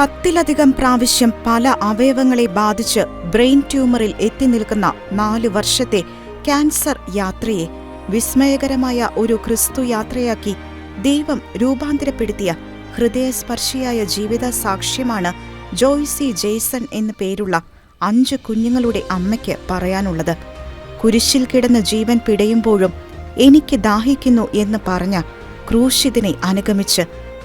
പത്തിലധികം പ്രാവശ്യം പല അവയവങ്ങളെ ബാധിച്ച് ബ്രെയിൻ ട്യൂമറിൽ എത്തി നിൽക്കുന്ന നാലു വർഷത്തെ ക്യാൻസർ യാത്രയെ വിസ്മയകരമായ ഒരു ക്രിസ്തു യാത്രയാക്കി ദൈവം രൂപാന്തരപ്പെടുത്തിയ ഹൃദയസ്പർശിയായ ജീവിത സാക്ഷ്യമാണ് ജോയ്സി ജെയ്സൺ എന്നു പേരുള്ള അഞ്ച് കുഞ്ഞുങ്ങളുടെ അമ്മയ്ക്ക് പറയാനുള്ളത്. കുരിശിൽ കിടന്ന് ജീവൻ പിടയുമ്പോഴും എനിക്ക് ദാഹിക്കുന്നു എന്ന് പറഞ്ഞ ക്രൂശിതിനെ അനുഗമിച്ച്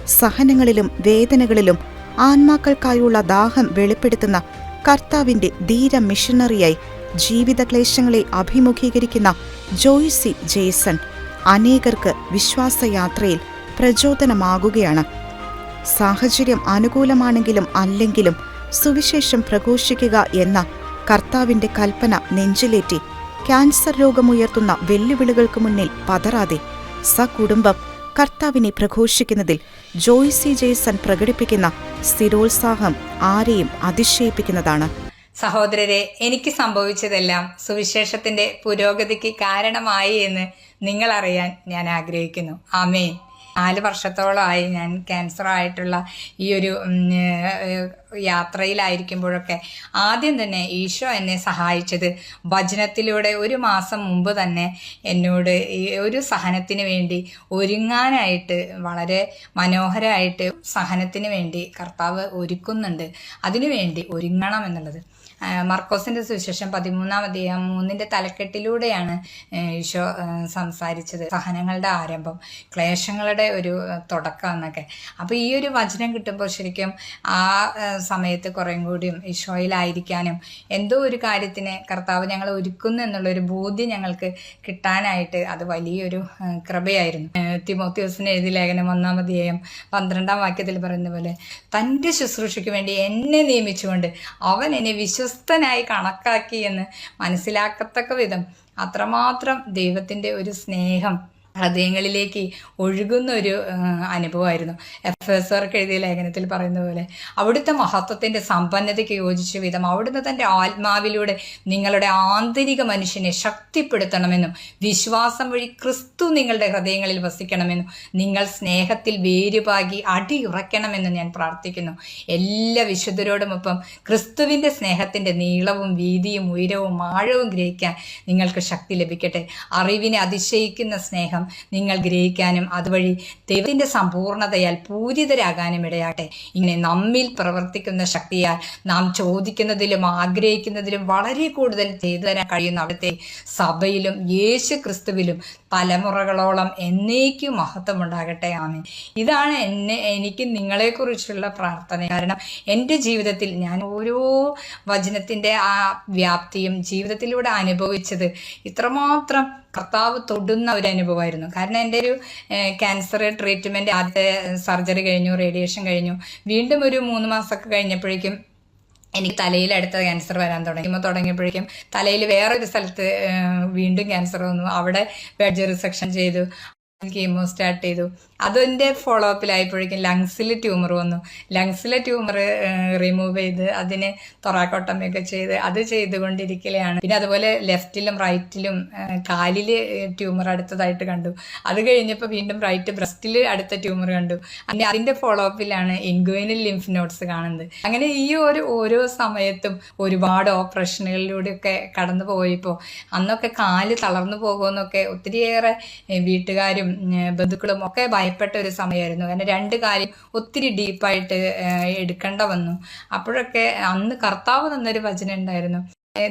സഹനങ്ങളിലും വേദനകളിലും ആത്മാക്കൾക്കായുള്ള ദാഹം വെളിപ്പെടുത്തുന്ന കർത്താവിന്റെ ധീര മിഷണറിയായി ജീവിതക്ലേശങ്ങളെ അഭിമുഖീകരിക്കുന്ന ജോയ്സി ജേസൺ അനേകർക്ക് വിശ്വാസയാത്രയിൽ പ്രചോദനമാകുകയാണ്. സാഹചര്യം അനുകൂലമാണെങ്കിലും അല്ലെങ്കിലും സുവിശേഷം പ്രഘോഷിക്കുക എന്ന കർത്താവിന്റെ കൽപ്പന നെഞ്ചിലേറ്റി ക്യാൻസർ രോഗമുയർത്തുന്ന വെല്ലുവിളികൾക്ക് മുന്നിൽ പതറാതെ സകുടുംബം കർത്താവിനെ പ്രഘോഷിക്കുന്നതിൽ ജോയ്സി ജേസൺ പ്രകടിപ്പിക്കുന്ന സ്ഥിരോത്സാഹം ആരെയും അതിശയിപ്പിക്കുന്നതാണ്. സഹോദരരെ എനിക്ക് സംഭവിച്ചതെല്ലാം സുവിശേഷത്തിന്റെ പുരോഗതിക്ക് കാരണമായി എന്ന് നിങ്ങൾ അറിയാൻ ഞാൻ ആഗ്രഹിക്കുന്നു. ആമേൻ. നാല് വർഷത്തോളമായി ഞാൻ ക്യാൻസർ ആയിട്ടുള്ള ഈ ഒരു യാത്രയിലായിരിക്കുമ്പോഴൊക്കെ ആദ്യം തന്നെ ഈശോ എന്നെ സഹായിച്ചത്. വചനത്തിലൂടെ ഒരു മാസം മുമ്പ് തന്നെ എന്നോട് ഈ ഒരു സഹനത്തിന് വേണ്ടി ഒരുങ്ങാനായിട്ട് വളരെ മനോഹരമായിട്ട് സഹനത്തിന് വേണ്ടി കർത്താവ് ഒരുക്കുന്നുണ്ട്. അതിനുവേണ്ടി ഒരുങ്ങണം എന്നുള്ളത്. മർക്കോസിന്റെ സുവിശേഷം പതിമൂന്നാം അധ്യായം മൂന്നിന്റെ തലക്കെട്ടിലൂടെയാണ് ഈശോ സംസാരിച്ചത് സഹനങ്ങളുടെ ആരംഭം ക്ലേശങ്ങളുടെ ഒരു തുടക്കം എന്നൊക്കെ. അപ്പോൾ ഈ ഒരു വചനം കിട്ടുമ്പോൾ ശരിക്കും ആ സമയത്ത് കുറേം കൂടിയും ഈശോയിലായിരിക്കാനും എന്തോ ഒരു കാര്യത്തിന് കർത്താവ് ഞങ്ങളെ ഒരുക്കുന്നു എന്നുള്ളൊരു ബോധ്യം ഞങ്ങൾക്ക് കിട്ടാനായിട്ട് അത് വലിയൊരു കൃപയായിരുന്നു. തിമോത്തിയോസിന് എഴുതി ലേഖനം ഒന്നാം അധ്യായം പന്ത്രണ്ടാം വാക്യത്തിൽ പറയുന്ന പോലെ തന്റെ ശുശ്രൂഷയ്ക്ക് വേണ്ടി എന്നെ നിയമിച്ചുകൊണ്ട് അവൻ എന്നെ വിശ്വസ്തനായി കണക്കാക്കി എന്ന് മനസ്സിലാക്കത്തക്ക വിധം അത്രമാത്രം ദൈവത്തിന്റെ ഒരു സ്നേഹം ഹൃദയങ്ങളിലേക്ക് ഒഴുകുന്ന ഒരു അനുഭവമായിരുന്നു. എഫ് എസ് ആർക്ക് എഴുതിയ ലേഖനത്തിൽ പറയുന്ന പോലെ അവിടുത്തെ മഹത്വത്തിന്റെ സമ്പന്നതയ്ക്ക് യോജിച്ച വിധം അവിടുന്ന് തന്റെ ആത്മാവിലൂടെ നിങ്ങളുടെ ആന്തരിക മനുഷ്യനെ ശക്തിപ്പെടുത്തണമെന്നും വിശ്വാസം വഴി ക്രിസ്തു നിങ്ങളുടെ ഹൃദയങ്ങളിൽ വസിക്കണമെന്നും നിങ്ങൾ സ്നേഹത്തിൽ വേരുപാകി അടിയുറയ്ക്കണമെന്ന് ഞാൻ പ്രാർത്ഥിക്കുന്നു. എല്ലാ വിശുദ്ധരോടുമൊപ്പം ക്രിസ്തുവിന്റെ സ്നേഹത്തിന്റെ നീളവും വീതിയും ഉയരവും ആഴവും ഗ്രഹിക്കാൻ നിങ്ങൾക്ക് ശക്തി ലഭിക്കട്ടെ. അറിവിനെ അതിശയിക്കുന്ന സ്നേഹം നിങ്ങൾ ഗ്രഹിക്കാനും അതുവഴി ദൈവത്തിന്റെ സമ്പൂർണതയാൽ പൂരിതരാകാനും ഇടയാട്ടെ ഇങ്ങനെ നമ്മിൽ പ്രവർത്തിക്കുന്ന ശക്തിയാൽ നാം ചോദിക്കുന്നതിലും ആഗ്രഹിക്കുന്നതിലും വളരെ കൂടുതൽ ചെയ്തു തരാൻ കഴിയുന്ന അവിടുത്തെ സഭയിലും യേശു ക്രിസ്തുവിലും തലമുറകളോളം എന്നേക്കും മഹത്വമുണ്ടാകട്ടെ. ആമേ ഇതാണ് എന്നെ എനിക്ക് നിങ്ങളെക്കുറിച്ചുള്ള പ്രാർത്ഥന. കാരണം എന്റെ ജീവിതത്തിൽ ഞാൻ ഓരോ വചനത്തിന്റെ ആ വ്യാപ്തിയും ജീവിതത്തിലൂടെ അനുഭവിച്ചത് ഇത്രമാത്രം കർത്താവ് തൊടുന്ന ഒരു അനുഭവമായിരുന്നു. കാരണം എന്റെ ഒരു ക്യാൻസർ ട്രീറ്റ്മെന്റ് ആദ്യത്തെ സർജറി കഴിഞ്ഞു റേഡിയേഷൻ കഴിഞ്ഞു. വീണ്ടും ഒരു മൂന്ന് മാസമൊക്കെ കഴിഞ്ഞപ്പോഴേക്കും എനിക്ക് തലയിൽ അടുത്ത ക്യാൻസർ വരാൻ തുടങ്ങി തുടങ്ങിയപ്പോഴേക്കും തലയിൽ വേറൊരു സ്ഥലത്ത് വീണ്ടും ക്യാൻസർ വന്നു. അവിടെ ബെഡ് സെക്ഷൻ ചെയ്തു. കീമോ സ്റ്റാർട്ട് ചെയ്തു. അതിന്റെ ഫോളോ അപ്പിലായപ്പോഴേക്കും ലങ്സിൽ ട്യൂമർ വന്നു. ലങ്സിലെ ട്യൂമർ റിമൂവ് ചെയ്ത് അതിന് തൊറാക്കോട്ടമയൊക്കെ ചെയ്ത് അത് ചെയ്തുകൊണ്ടിരിക്കലെയാണ്. പിന്നെ അതുപോലെ ലെഫ്റ്റിലും റൈറ്റിലും കാലിൽ ട്യൂമർ അടുത്തതായിട്ട് കണ്ടു. അത് കഴിഞ്ഞപ്പോൾ വീണ്ടും റൈറ്റ് ബ്രസ്റ്റിൽ അടുത്ത ട്യൂമർ കണ്ടു. അങ്ങനെ അതിന്റെ ഫോളോ അപ്പിലാണ് ഇൻഗോയിനൽ ലിംഫ് നോട്ട്സ് കാണുന്നത്. അങ്ങനെ ഈ ഒരു ഓരോ സമയത്തും ഒരുപാട് ഓപ്പറേഷനുകളിലൂടെയൊക്കെ കടന്നു പോയപ്പോൾ അന്നൊക്കെ കാൽ തളർന്നു പോകുമെന്നൊക്കെ ഒത്തിരിയേറെ വീട്ടുകാരും ബന്ധുക്കളും ഒക്കെ ഭയപ്പെട്ട ഒരു സമയമായിരുന്നു. കാരണം രണ്ട് കാര്യം ഒത്തിരി ഡീപ്പായിട്ട് എടുക്കേണ്ട വന്നു. അപ്പോഴൊക്കെ അന്ന് കർത്താവ് തന്നൊരു വചനം ഉണ്ടായിരുന്നു.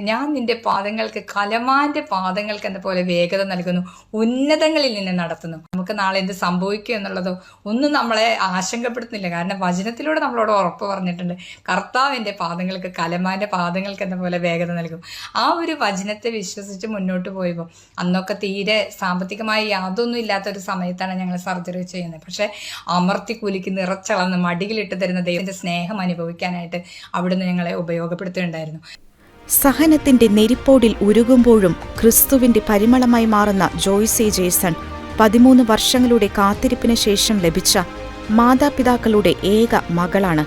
ഞാൻ നിന്റെ പാദങ്ങൾക്ക് കലമാന്റെ പാദങ്ങൾക്ക് എന്ന പോലെ വേഗത നൽകുന്നു. ഉന്നതങ്ങളിൽ നിന്നെ നടത്തുന്നു. നമുക്ക് നാളെ എന്ത് സംഭവിക്കും എന്നുള്ളതോ ഒന്നും നമ്മളെ ആശങ്കപ്പെടുത്തുന്നില്ല. കാരണം വചനത്തിലൂടെ നമ്മളോട് ഉറപ്പ് പറഞ്ഞിട്ടുണ്ട്. കർത്താവിന്റെ പാദങ്ങൾക്ക് കലമാന്റെ പാദങ്ങൾക്ക് എന്ന പോലെ വേഗത നൽകും. ആ ഒരു വചനത്തെ വിശ്വസിച്ച് മുന്നോട്ട് പോയപ്പോൾ അന്നൊക്കെ തീരെ സാമ്പത്തികമായി യാതൊന്നും ഇല്ലാത്ത ഒരു സമയത്താണ് ഞങ്ങൾ സർജറി ചെയ്യുന്നത്. പക്ഷേ അമർത്തി കുലിക്ക് നിറച്ചളന്ന് മടിയിലിട്ട് തരുന്ന ദൈവത്തിന്റെ സ്നേഹം അനുഭവിക്കാനായിട്ട് അവിടുന്ന് ഞങ്ങളെ ഉപയോഗപ്പെടുത്തുന്നുണ്ടായിരുന്നു സഹനത്തിന്റെ നെരിപ്പോടിൽ ഉരുകുമ്പോഴും ക്രിസ്തുവിന്റെ പരിമളമായി മാറുന്ന ജോയ്സെ ജേസൺ പതിമൂന്ന് വർഷങ്ങളുടെ കാത്തിരിപ്പിന് ശേഷം ലഭിച്ച മാതാപിതാക്കളുടെ ഏക മകളാണ്.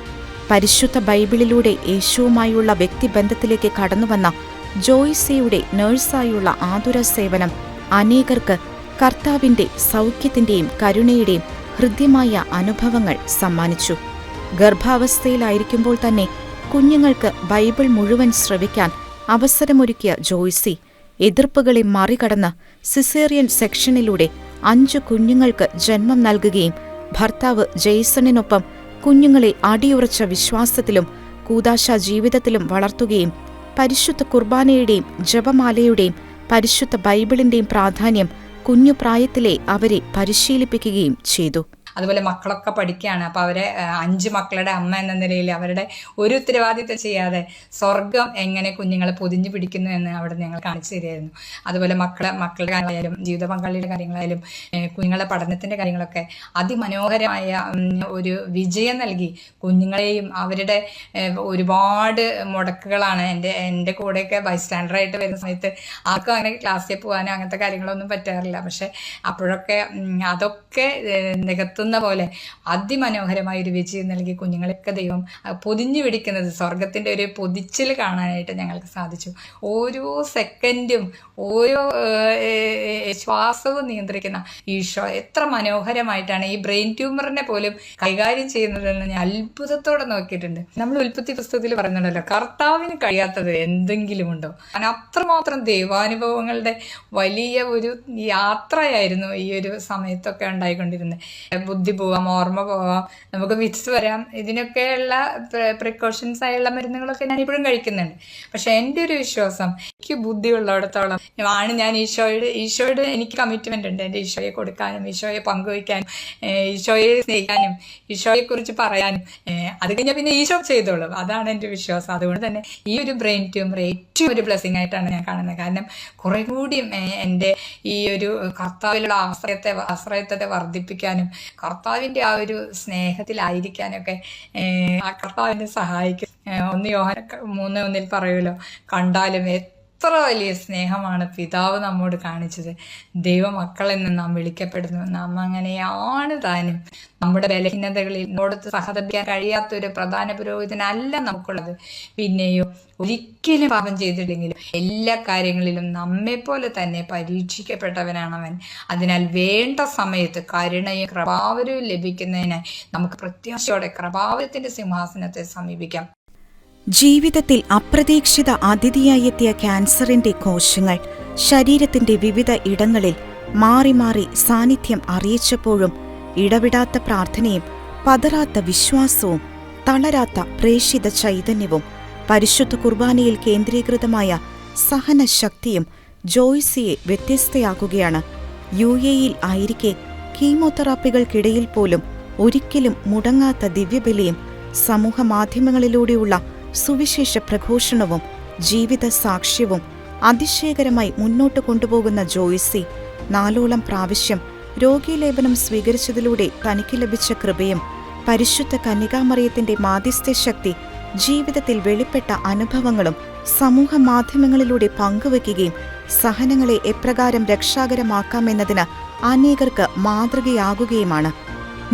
പരിശുദ്ധ ബൈബിളിലൂടെ യേശുവുമായുള്ള വ്യക്തിബന്ധത്തിലേക്ക് കടന്നുവന്ന ജോയ്സെയുടെ നഴ്സായുള്ള ആതുര സേവനം അനേകർക്ക് കർത്താവിന്റെ സൗഖ്യത്തിന്റെയും കരുണയുടെയും ഹൃദ്യമായ അനുഭവങ്ങൾ സമ്മാനിച്ചു. ഗർഭാവസ്ഥയിലായിരിക്കുമ്പോൾ തന്നെ കുഞ്ഞുങ്ങൾക്ക് ബൈബിൾ മുഴുവൻ ശ്രവിക്കാൻ അവസരമൊരുക്കിയ ജോയ്സി എതിർപ്പുകളെ മറികടന്ന് സിസേറിയൻ സെക്ഷനിലൂടെ അഞ്ചു കുഞ്ഞുങ്ങൾക്ക് ജന്മം നൽകുകയും ഭർത്താവ് ജെയ്സണിനൊപ്പം കുഞ്ഞുങ്ങളെ അടിയുറച്ച വിശ്വാസത്തിലും കൂതാശ ജീവിതത്തിലും വളർത്തുകയും പരിശുദ്ധ കുർബാനയുടെയും ജപമാലയുടെയും പരിശുദ്ധ ബൈബിളിന്റെയും പ്രാധാന്യം കുഞ്ഞുപ്രായത്തിലെ അവരെ പരിശീലിപ്പിക്കുകയും ചെയ്തു. അതുപോലെ മക്കളൊക്കെ പഠിക്കുകയാണ്. അപ്പോൾ അവരെ അഞ്ച് മക്കളുടെ അമ്മ എന്ന നിലയിൽ അവരുടെ ഒരു ഉത്തരവാദിത്തം ചെയ്യാതെ സ്വർഗം എങ്ങനെ കുഞ്ഞുങ്ങളെ പൊതിഞ്ഞു പിടിക്കുന്നു എന്ന് അവിടെ ഞങ്ങൾ കാണിച്ചു തരികയായിരുന്നു അതുപോലെ മക്കളെ മക്കളുടെ കാര്യമായാലും ജീവിത പങ്കാളിയുടെ കാര്യങ്ങളായാലും കുഞ്ഞുങ്ങളുടെ പഠനത്തിന്റെ കാര്യങ്ങളൊക്കെ അതിമനോഹരമായ ഒരു വിജയം നൽകി. കുഞ്ഞുങ്ങളെയും അവരുടെ ഒരുപാട് മുടക്കുകളാണ് എന്റെ എന്റെ കൂടെയൊക്കെ ബൈസ്റ്റാൻഡറായിട്ട് വരുന്ന സമയത്ത് ആർക്കും അങ്ങനെ ക്ലാസ്സിൽ പോകാനോ അങ്ങനത്തെ കാര്യങ്ങളൊന്നും പറ്റാറില്ല. പക്ഷെ അപ്പോഴൊക്കെ അതൊക്കെ ഏ, നികത്തുന്ന പോലെ അതിമനോഹരമായ ഒരു വിജയം നൽകി കുഞ്ഞുങ്ങളൊക്കെ ദൈവം പൊതിഞ്ഞു പിടിക്കുന്നത് സ്വർഗത്തിന്റെ ഒരു പൊതിച്ചിൽ കാണാനായിട്ട് ഞങ്ങൾക്ക് സാധിച്ചു. ഓരോ സെക്കൻഡും ഓരോ ശ്വാസവും നിയന്ത്രിക്കുന്ന ഈശോ എത്ര മനോഹരമായിട്ടാണ് ഈ ബ്രെയിൻ ട്യൂമറിനെ പോലും കൈകാര്യം ചെയ്യുന്നതെന്ന് ഞാൻ അത്ഭുതത്തോടെ നോക്കിയിട്ടുണ്ട്. നമ്മൾ ഉൽപ്പത്തി പുസ്തകത്തിൽ പറയുന്നുണ്ടല്ലോ കർത്താവിന് കഴിയാത്തത് എന്തെങ്കിലും ഉണ്ടോ അത്രമാത്രം ദൈവാനുഭവങ്ങളുടെ വലിയ ഒരു യാത്രയായിരുന്നു ഈ ഒരു സമയത്തൊക്കെ ഉണ്ടായിക്കൊണ്ടിരുന്നത്. ബുദ്ധി പോവാം ഓർമ്മ പോവാം. നമുക്ക് വിറ്റ്സ് വരാം. ഇതിനൊക്കെയുള്ള പ്രിക്കോഷൻസ് ആയുള്ള മരുന്നുകളൊക്കെ ഞാൻ ഇപ്പോഴും കഴിക്കുന്നുണ്ട്. പക്ഷെ എന്റെ ഒരു വിശ്വാസം എനിക്ക് ബുദ്ധി ഉള്ളിടത്തോളം ആണ് ഞാൻ ഈശോയുടെ ഈശോയുടെ എനിക്ക് കമ്മിറ്റ്മെന്റ് ഉണ്ട്. എന്റെ ഈശോയെ കൊടുക്കാനും ഈശോയെ പങ്കുവയ്ക്കാനും ഈശോയെ സ്നേഹിക്കാനും ഈശോയെക്കുറിച്ച് പറയാനും അത് കഴിഞ്ഞാൽ പിന്നെ ഈശോ ചെയ്തോളും. അതാണ് എന്റെ വിശ്വാസം. അതുകൊണ്ട് തന്നെ ഈ ഒരു ബ്രെയിൻ ട്യൂമർ ഏറ്റവും ഒരു ബ്ലെസ്സിങ് ആയിട്ടാണ് ഞാൻ കാണുന്നത്. കാരണം കുറെ കൂടിയും എന്റെ ഈ ഒരു കർത്താവിലുള്ള ആശ്രയത്തെ ആശ്രയത്വത്തെ വർദ്ധിപ്പിക്കാനും കർത്താവിന്റെ ആ ഒരു സ്നേഹത്തിലായിരിക്കാനൊക്കെ ആ കർത്താവിനെ സഹായിക്കും. ഒന്ന് യോഹന മൂന്ന് ഒന്നിൽ പറയുമല്ലോ കണ്ടാലും എത്ര വലിയ സ്നേഹമാണ് പിതാവ് നമ്മോട് കാണിച്ചത്. ദൈവമക്കളെന്ന് നാം വിളിക്കപ്പെടുന്നു. നാം അങ്ങനെയാണ് താനും. നമ്മുടെ ബലഹീനതകളിൽ നമ്മോടത്ത് സഹതപിക്കാൻ കഴിയാത്ത ഒരു പ്രധാന പുരോഹിതനല്ല നമുക്കുള്ളത്. പിന്നെയോ ഒരിക്കലും പാപം ചെയ്തിട്ടില്ലെങ്കിലും എല്ലാ കാര്യങ്ങളിലും നമ്മെപ്പോലെ തന്നെ പരീക്ഷിക്കപ്പെട്ടവനാണ് അവൻ അതിനാൽ വേണ്ട സമയത്ത് കരുണയും കൃപാവരവും ലഭിക്കുന്നതിനായി നമുക്ക് പ്രത്യാശയോടെ കൃപാവരത്തിന്റെ സിംഹാസനത്തെ സമീപിക്കാം. ജീവിതത്തിൽ അപ്രതീക്ഷിത അതിഥിയായി എത്തിയ ക്യാൻസറിന്റെ കോശങ്ങൾ ശരീരത്തിന്റെ വിവിധ ഇടങ്ങളിൽ മാറി മാറി സാന്നിധ്യം അറിയിച്ചപ്പോഴും ഇടവിടാത്ത പ്രാർത്ഥനയും പതറാത്ത വിശ്വാസവും തളരാത്ത പ്രേഷിത ചൈതന്യവും പരിശുദ്ധ കുർബാനയിൽ കേന്ദ്രീകൃതമായ സഹനശക്തിയും ജോയ്സിയെ വ്യത്യസ്തയാക്കുകയാണ്. യു എയിൽ ആയിരിക്കെ കീമോതെറാപ്പികൾക്കിടയിൽ പോലും ഒരിക്കലും മുടങ്ങാത്ത ദിവ്യബലിയും സമൂഹമാധ്യമങ്ങളിലൂടെയുള്ള സുവിശേഷ പ്രഘോഷണവും ജീവിത സാക്ഷ്യവും അതിശയകരമായി മുന്നോട്ട് കൊണ്ടുപോകുന്ന ജോയ്സി നാലോളം പ്രാവശ്യം രോഗീലേപനം സ്വീകരിച്ചതിലൂടെ തനിക്ക് ലഭിച്ച കൃപയും പരിശുദ്ധ കന്യകാമറിയത്തിന്റെ മാധ്യസ്ഥ ശക്തി ജീവിതത്തിൽ വെളിപ്പെട്ട അനുഭവങ്ങളും സമൂഹ മാധ്യമങ്ങളിലൂടെ പങ്കുവയ്ക്കുകയും സഹനങ്ങളെ എപ്രകാരം രക്ഷാകരമാക്കാമെന്നതിന് അനേകർക്ക് മാതൃകയാകുകയുമാണ്.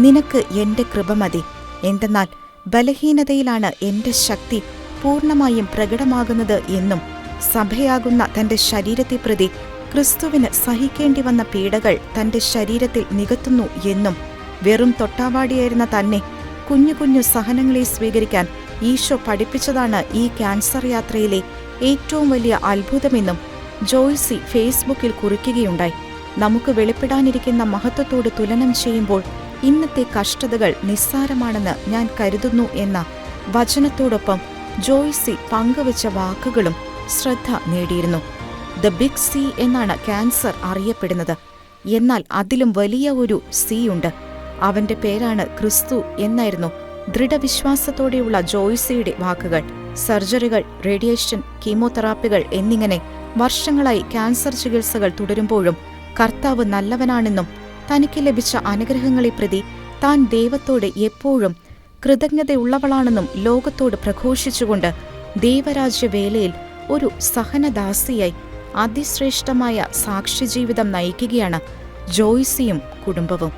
നിനക്ക് എന്റെ കൃപ മതി. എന്തെന്നാൽ ബലഹീനതയിലാണ് എന്റെ ശക്തി പൂർണമായും പ്രകടമാകുന്നത് എന്നും സഭയാകുന്ന തന്റെ ശരീരത്തെ പ്രതി ക്രിസ്തുവിന് സഹിക്കേണ്ടി വന്ന പീഡകൾ തന്റെ ശരീരത്തിൽ നികത്തുന്നു എന്നും വെറും തൊട്ടാവാടിയായിരുന്ന തന്നെ കുഞ്ഞു കുഞ്ഞു സഹനങ്ങളെ സ്വീകരിക്കാൻ ഈശോ പഠിപ്പിച്ചതാണ് ഈ ക്യാൻസർ യാത്രയിലെ ഏറ്റവും വലിയ അത്ഭുതമെന്നും ജോയ്സി ഫേസ്ബുക്കിൽ കുറിക്കുകയുണ്ടായി. നമുക്ക് വെളിപ്പെടാനിരിക്കുന്ന മഹത്വത്തോട് തുലനം ചെയ്യുമ്പോൾ ഇന്നത്തെ കഷ്ടതകൾ നിസ്സാരമാണെന്ന് ഞാൻ കരുതുന്നു എന്ന വചനത്തോടൊപ്പം ജോയ്സി പങ്കുവച്ച വാക്കുകളും ശ്രദ്ധ നേടിയിരുന്നു. ദ ബിഗ് സി എന്നാണ് ക്യാൻസർ അറിയപ്പെടുന്നത്. എന്നാൽ അതിലും വലിയ ഒരു സി ഉണ്ട്. അവന്റെ പേരാണ് ക്രിസ്തു എന്നായിരുന്നു ദൃഢവിശ്വാസത്തോടെയുള്ള ജോയ്സിയുടെ വാക്കുകൾ. സർജറികൾ റേഡിയേഷൻ കീമോതെറാപ്പികൾ എന്നിങ്ങനെ വർഷങ്ങളായി ക്യാൻസർ ചികിത്സകൾ തുടരുമ്പോഴും കർത്താവ് നല്ലവനാണെന്നും തനിക്ക് ലഭിച്ച അനുഗ്രഹങ്ങളെ പ്രതി താൻ ദൈവത്തോട് എപ്പോഴും കൃതജ്ഞതയുള്ളവളാണെന്നും ലോകത്തോട് പ്രഘോഷിച്ചുകൊണ്ട് ദൈവരാജ്യവേലയിൽ ഒരു സഹനദാസിയായി അതിശ്രേഷ്ഠമായ സാക്ഷ്യജീവിതം നയിക്കുകയാണ് ജോയ്സിയും കുടുംബവും.